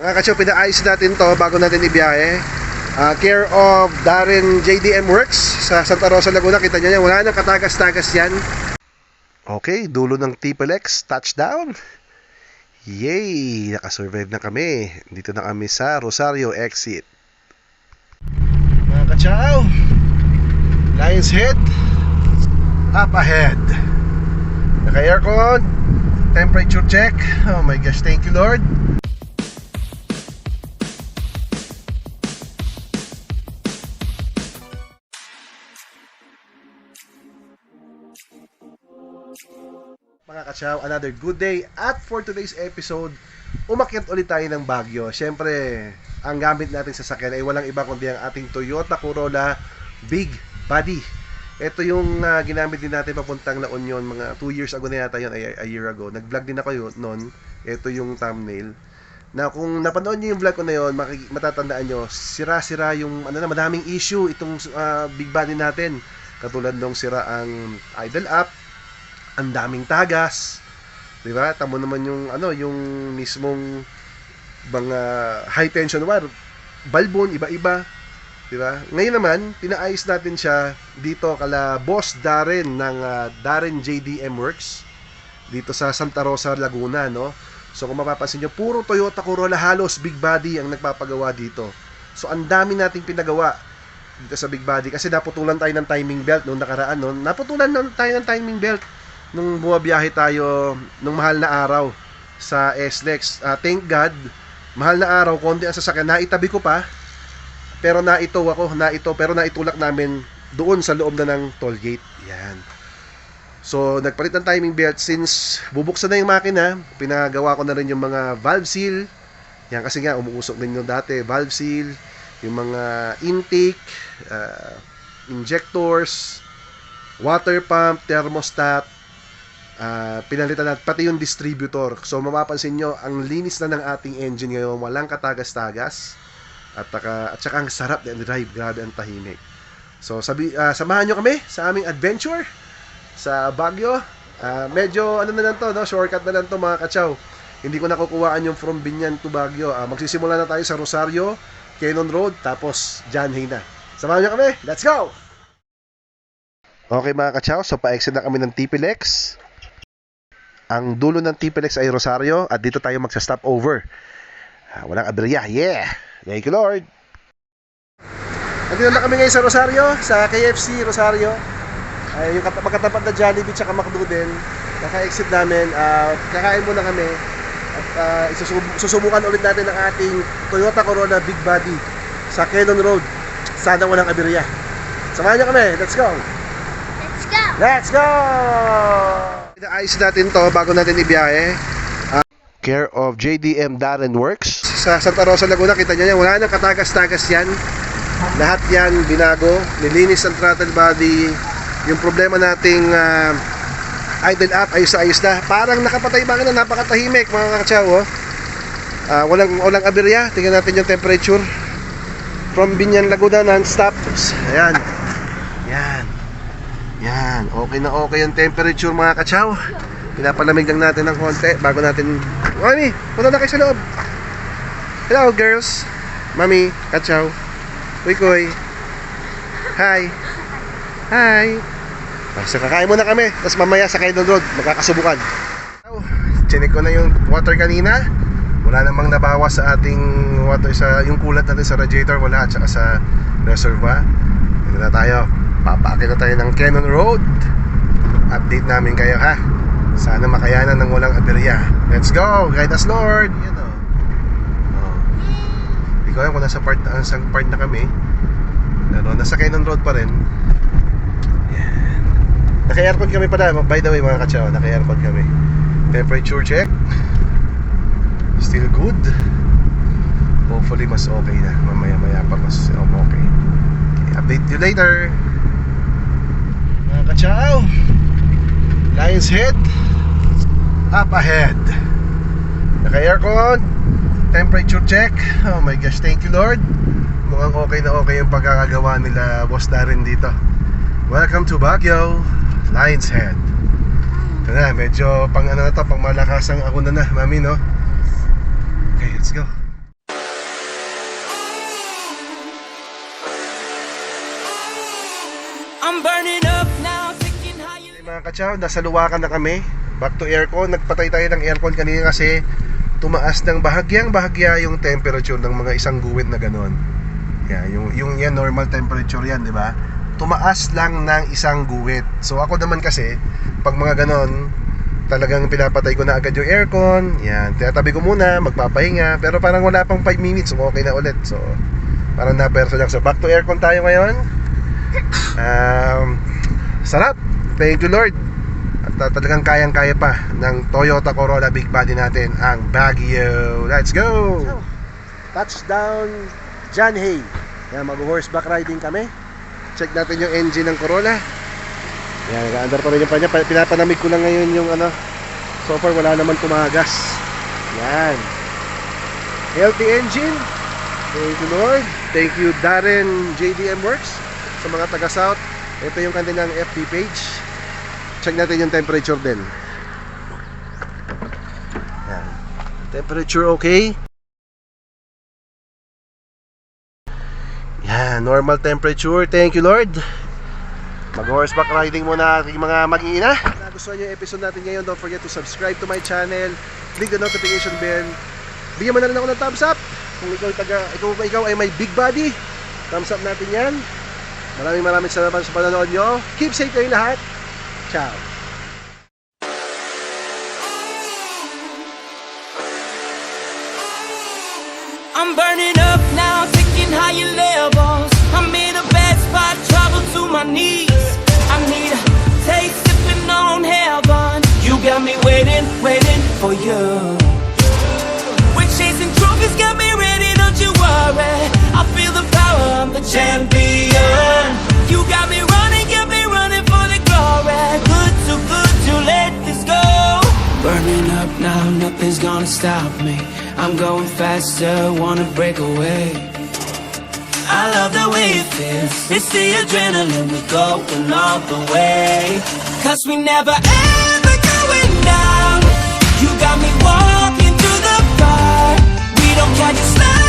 Mga kacho, pinaayos natin to bago natin ibiyahe. Ah, care of Darren JDM Works sa Santa Rosa, Laguna. Kita niyo yan, wala nang katagas-tagas yan. Okay, dulo ng Triple X, touchdown. Yay! Nakasurvive na kami. Dito na kami sa Rosario exit. Mga kachaw, Lion's Head, up ahead. Naka-aircon, temperature check. Oh my gosh, thank you Lord. Mga kachaw, another good day. At for today's episode, umakyat ulit tayo ng Baguio. Siyempre, ang gamit natin sa sakyan ay walang iba kundi ang ating Toyota Corolla Big Body. Ito yung ah, ginamit din natin papuntang La Union mga 2 years ago na yata yun, a, a year ago. Nag-vlog din ako yun noon. Ito yung thumbnail. Na kung napanood niyo yung vlog ko na yun, matatandaan nyo, sira-sira yung ano na, madaming issue itong ah, Big Body natin. Katulad nung sira ang idle up, ang daming tagas. 'Di ba? Tamo naman yung ano, yung mismong mga high tension wire, balbon iba-iba. 'Di ba? Ngayon naman, pinaayos natin siya dito kala Boss Darren ng ah, Darren JDM Works dito sa Santa Rosa, Laguna, no? So kung mapapansin nyo, puro Toyota Corolla halos big body ang nagpapagawa dito. So ang dami nating pinagawa dito sa big body kasi naputulan tayo ng timing belt nung nakaraan no. Naputulan na tayo ng timing belt nung bumabiyahe tayo nung mahal na araw sa SLEX. Ah, thank God, mahal na araw, konti ang sasakyan. Naitabi ko pa, pero naito ako, naito, pero naitulak namin doon sa loob na ng toll gate. Yan. So, nagpalit ng timing belt since bubuksan na yung makina, pinagawa ko na rin yung mga valve seal. Yan kasi nga, umuusok din yung dati, valve seal, yung mga intake, ah, injectors, water pump, thermostat, Ah, pinalitan natin pati yung distributor. So mapapansin nyo, ang linis na ng ating engine ngayon, walang katagas-tagas. At, taka, at saka ang sarap ng drive, grabe ang tahimik. So sabi, ah, samahan nyo kami sa aming adventure sa Baguio. Ah, medyo ano na lang to, no? shortcut na lang to mga kachaw. Hindi ko nakukuhaan yung from Binyan to Baguio. Ah, magsisimula na tayo sa Rosario, Cannon Road, tapos John Hay. Samahan nyo kami, let's go! Okay mga kachaw, so pa-exit na kami ng TPLX. Ang dulo ng TPLX ay Rosario at dito tayo magsa-stop over. Ah, walang aberya. Yeah! Thank you Lord! Nandito na kami ngayon sa Rosario, sa KFC Rosario. Ay, yung kat- magkatapat na Jollibee tsaka McDo din. Naka-exit namin. Ah, kakain muna kami. At ah, isusub- susubukan ulit natin ang ating Toyota Corolla Big Body sa Cannon Road. Sana walang aberya. Samahan niyo kami. Let's go! Let's go! Let's go! Inaayos natin to bago natin ibiyahe. Ah, care of JDM Darren Works. Sa Santa Rosa, Laguna, kita nyo yan, wala nang katagas-tagas yan. Lahat yan, binago. Nilinis ang throttle body. Yung problema nating ah, idle up, ayos-ayos na. Parang nakapatay ba na, napakatahimik mga kakatsaw. Oh. Ah, walang, walang aberya. Tingnan natin yung temperature. From Binyan, Laguna, non-stop. Ayan. Yan. Yan, okay na okay yung temperature mga kachaw. Pinapalamig lang natin ng konti bago natin... Mami, punta na kayo sa loob. Hello girls. Mami, kachaw. Uy, koy. Hi. Hi. So, kakain muna kami. Tapos mamaya sa Kaidon Road, magkakasubukan. Chinik ko na yung water kanina. Wala namang nabawas sa ating water sa yung kulat natin sa radiator wala at saka sa reservoir. Dito na tayo. Papaakin na tayo ng Cannon Road. Update namin kayo ha. Sana makayanan ng walang aberya. Let's go! Guide us Lord! Yan o. Oh. Hindi ko alam kung nasa part, nasa part na kami. Pero nasa Cannon Road pa rin. Yan. Naka-aircon kami pala. By the way mga katsaw, naka-aircon kami. Temperature check. Still good. Hopefully mas okay na. Mamaya-maya pa mas okay. okay. Update you later. Kachaw. Lion's Head. Up ahead. Naka aircon Temperature check. Oh my gosh, thank you Lord. Mukhang okay na okay yung pagkakagawa nila Boss Darren dito. Welcome to Baguio Lion's Head. Ito na, medyo pang ano na to Pang malakas ang ako na na, mami no? Okay, let's go. I'm burning up. Mga kachaw, nasa luwakan na kami. Back to aircon. Nagpatay tayo ng aircon kanina kasi tumaas ng bahagyang bahagya yung temperature ng mga isang guwit na ganon. Yeah, yung, yung yan, normal temperature yan, di ba? Tumaas lang ng isang guwit. So ako naman kasi, pag mga ganon, talagang pinapatay ko na agad yung aircon. Yan, tinatabi ko muna, magpapahinga. Pero parang wala pang 5 minutes, okay na ulit. So, parang naperso lang. So, back to aircon tayo ngayon. Um, sarap. Thank you Lord. At uh, talagang kayang-kaya pa ng Toyota Corolla Big Body natin ang Baguio. Let's go! Touchdown John Hay. Yan, mag-horseback riding kami. Check natin yung engine ng Corolla. Yan, nag-under pa rin yung panya. Pa- Pinapanamig ko lang ngayon yung ano. So far, wala naman tumagas. Yan. Healthy engine. Thank you Lord. Thank you Darren JDM Works sa mga taga South. Ito yung kanilang FB page. Check natin yung temperature din. Yan. Temperature okay. Yan, normal temperature. Thank you Lord. Mag-horseback riding muna ating mga mag-iina. Kung nagustuhan nyo yung episode natin ngayon, don't forget to subscribe to my channel. Click the notification bell. Bigyan mo na rin ako ng thumbs up. Kung ikaw, taga, ikaw, ikaw ay may big body, thumbs up natin yan. Maraming maraming salamat sa panonood nyo. Keep safe kayong lahat. Ciao. I'm burning up now, how you levels. I'm in a bad spot, trouble to my knees. I need a taste, sipping on heaven. You got me waiting, waiting for you. We're chasing trophies, got me ready, don't you worry. I feel the power, I'm the champion. Gonna stop me. I'm going faster, wanna break away. I love the way it feels. It's the adrenaline, we're going all the way. Cause we never ever going down. You got me walking to the bar. We don't catch a like